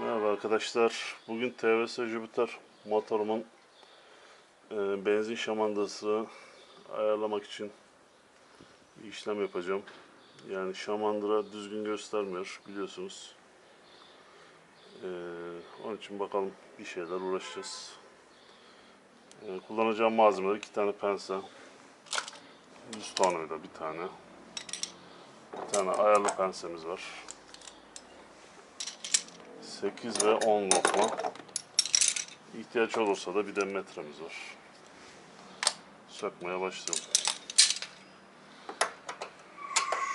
Merhaba arkadaşlar. Bugün TVS Jupiter motorumun e, benzin şamandası ayarlamak için işlem yapacağım. Yani şamandıra düzgün göstermiyor biliyorsunuz. E, onun için bakalım bir şeyler uğraşacağız. E, kullanacağım malzemeler iki tane pense, 100 tornavida bir tane, bir tane ayarlı pensemiz var. 8 ve 10 lokma. İhtiyaç olursa da bir de metremiz var. Sökmeye başlayalım.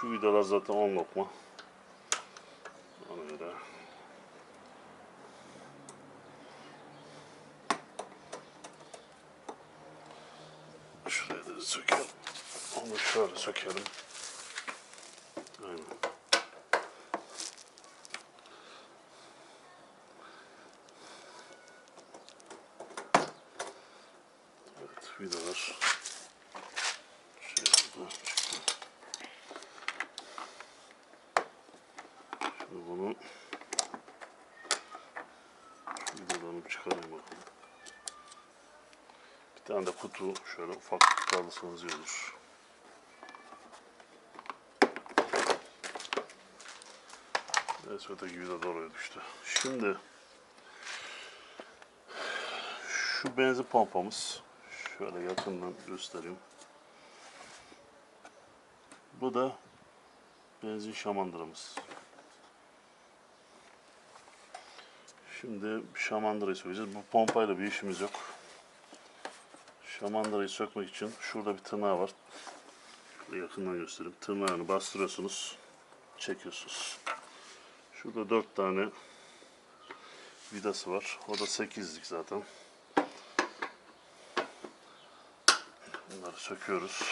Şu vidalar zaten 10 lokma. Ona göre. Şuraya da sökelim. Onu şöyle sökelim. Aynen. Evet, vidalar. Şöyle çıktı. Şimdi bunu şu vidalarını çıkarayım bakalım. Bir tane de kutu şöyle ufak tutarlısanız iyi olur. Neyse öteki vida da oraya düştü. Şimdi şu benzin pompamız. Şöyle yakından göstereyim. Bu da benzin şamandıramız. Şimdi şamandırayı sökeceğiz. Bu pompayla bir işimiz yok. Şamandırayı sökmek için şurada bir tırnağı var. Yakından göstereyim. Tırnağını bastırıyorsunuz. Çekiyorsunuz. Şurada dört tane vidası var. O da 8'lik zaten. Bunları söküyoruz.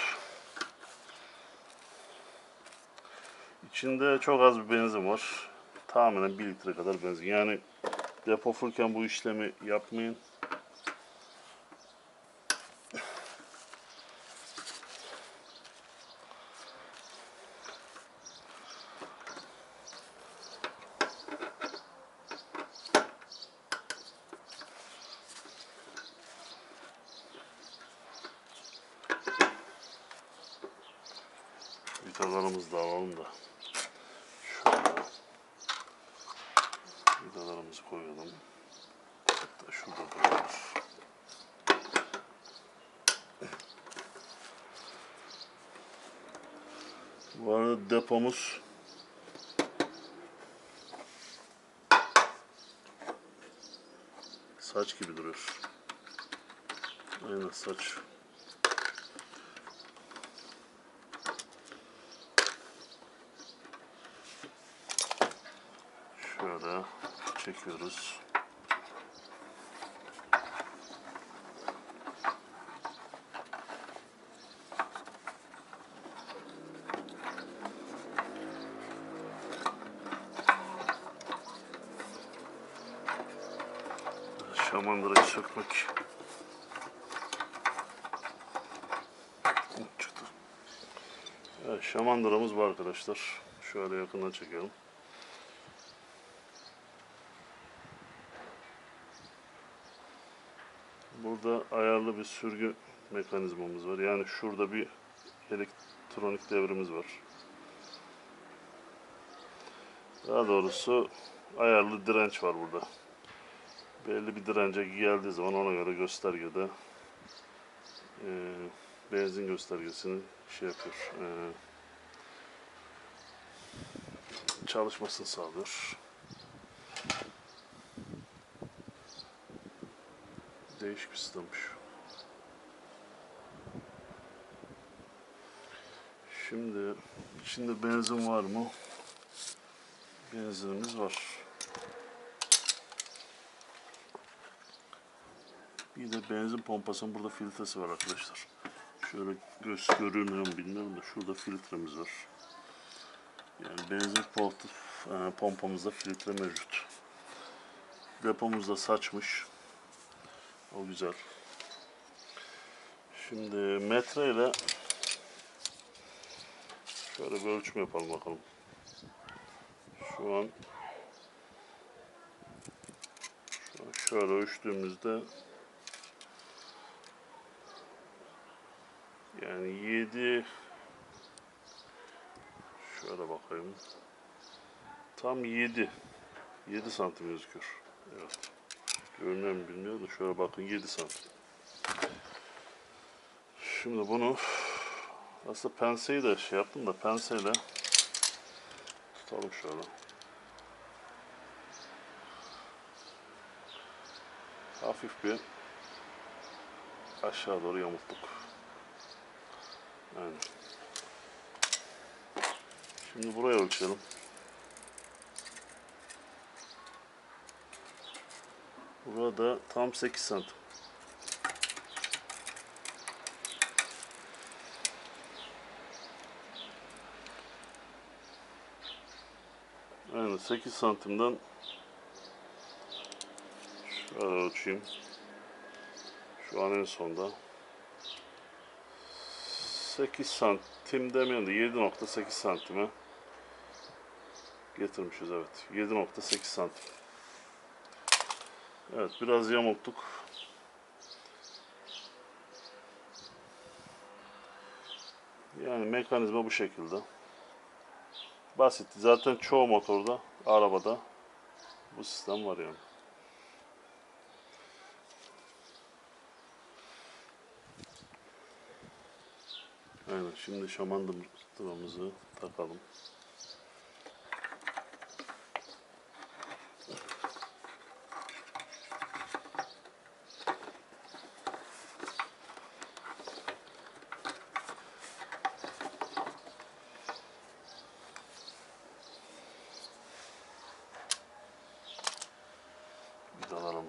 İçinde çok az bir benzin var. Tahminen 1 litre kadar benzin. Yani depo fullken bu işlemi yapmayın. Vidalarımızı da alalım da. Şöyle. Vidalarımızı koyalım. Hatta şurada durur. Bu arada depomuz saç gibi duruyor. Aynen saç. Şöyle çekiyoruz. Şamandırayı sökmek. Evet, şamandıramız var arkadaşlar. Şöyle yakından çekelim. Burada ayarlı bir sürgü mekanizmamız var. Yani şurada bir elektronik devrimiz var. Daha doğrusu ayarlı direnç var burada. Belli bir dirence geldiği zaman ona göre göstergede e, benzin göstergesini şey yapıyor. E, çalışmasını sağlıyor. Değişik bir sistemmiş. Şimdi içinde benzin var mı? Benzinimiz var. Bir de benzin pompasının burada filtresi var arkadaşlar. Şöyle göz görünüyor mu bilmiyorum da şurada filtremiz var. Yani benzin e, pompamızda filtre mevcut. Depomuzda saçmış. O güzel. Şimdi metre ile şöyle bir ölçüm yapalım bakalım. Şu an şöyle ölçtüğümüzde yani 7 şöyle bakayım tam 7 7 santim gözüküyor. Evet. Mu bilmiyorum da şöyle bakın 7 santim. Şimdi bunu aslında penseyi de şey yaptım da penseyle tutalım şöyle. Hafif bir aşağı doğru yamulttuk. Yani. Şimdi buraya ölçelim. Burada tam 8 santim. Aynen 8 santimden şöyle ölçeyim. Şu an en sonda. 8 santim demeyelim de 7.8 santime getirmişiz evet. 7.8 santim. Evet biraz yamulttuk. Yani mekanizma bu şekilde. Basit. Zaten çoğu motorda, arabada bu sistem var yani. Aynen. Şimdi şamandırmamızı takalım.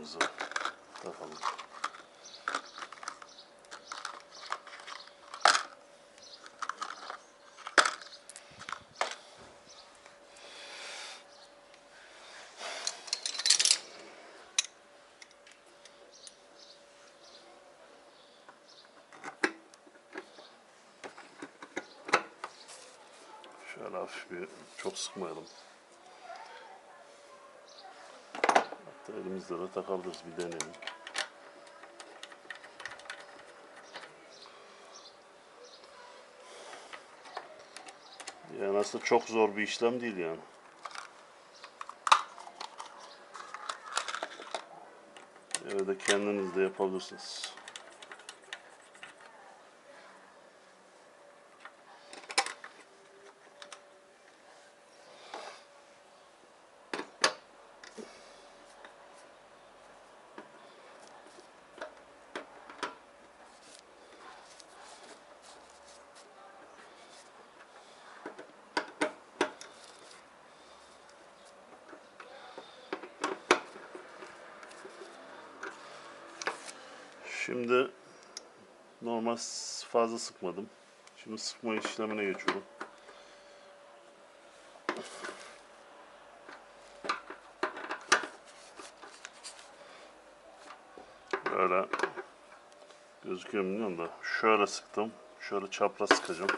Vidalarımızı takalım. Şöyle hafif bir çok sıkmayalım. Elimizde de takabiliriz bir deneyelim. Yani aslında çok zor bir işlem değil yani. Evde kendiniz de yapabilirsiniz. Şimdi normal fazla sıkmadım. Şimdi sıkma işlemine geçiyorum. Böyle gözüküyor bilmiyorum da şöyle sıktım. Şöyle çapraz sıkacağım.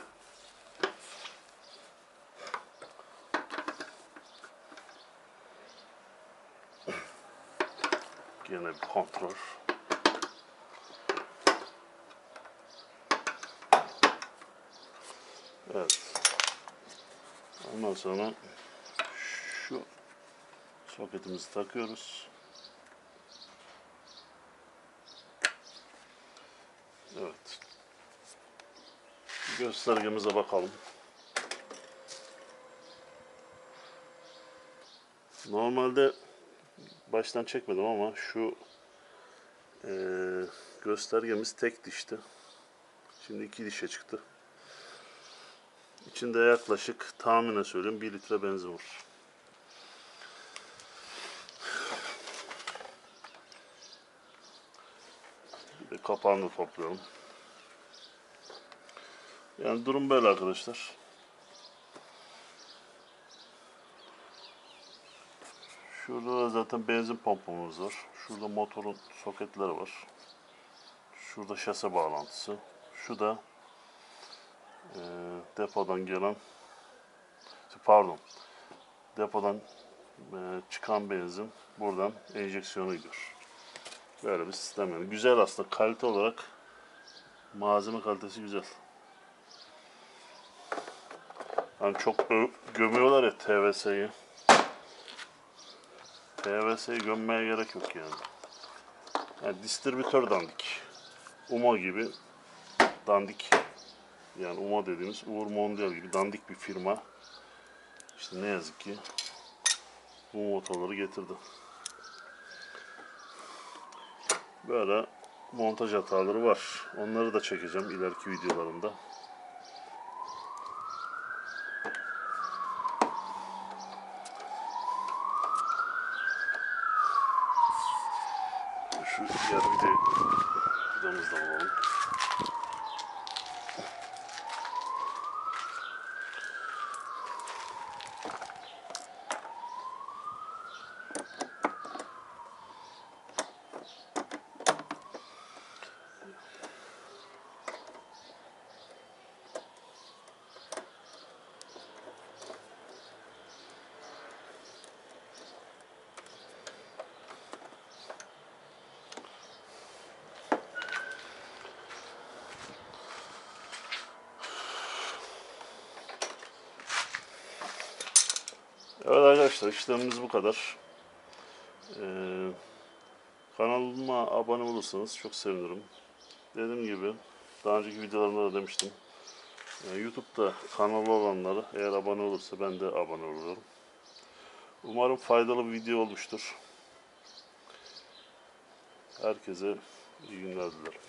Yine bir kontrol. Evet. Ondan sonra şu soketimizi takıyoruz. Evet. Göstergemize bakalım. Normalde baştan çekmedim ama şu eee, göstergemiz tek dişti. Şimdi iki dişe çıktı. İçinde yaklaşık tahminen söyleyeyim 1 litre benzin var. Bir de kapağını da topluyorum. Yani durum böyle arkadaşlar. Şurada da zaten benzin pompamız var. Şurada motorun soketleri var. Şurada şase bağlantısı. Şu da e, depodan gelen pardon depodan e, çıkan benzin buradan enjeksiyonu gidiyor. Böyle bir sistem yani. Güzel aslında kalite olarak malzeme kalitesi güzel. Hani çok gömüyorlar ya TVS'yi. TVS'yi gömmeye gerek yok yani. yani distribütör dandik. UMA gibi dandik. Yani UMA dediğimiz Uğur Mondial gibi dandik bir firma. İşte ne yazık ki bu motorları getirdi. Böyle montaj hataları var. Onları da çekeceğim ileriki videolarımda. Şu diğer video videomuzda alalım. Evet arkadaşlar işlemimiz bu kadar. Ee, kanalıma abone olursanız çok sevinirim. Dediğim gibi daha önceki videolarımda da demiştim. Ee, YouTube'da kanalı olanları eğer abone olursa ben de abone oluyorum. Umarım faydalı bir video olmuştur. Herkese iyi günler dilerim.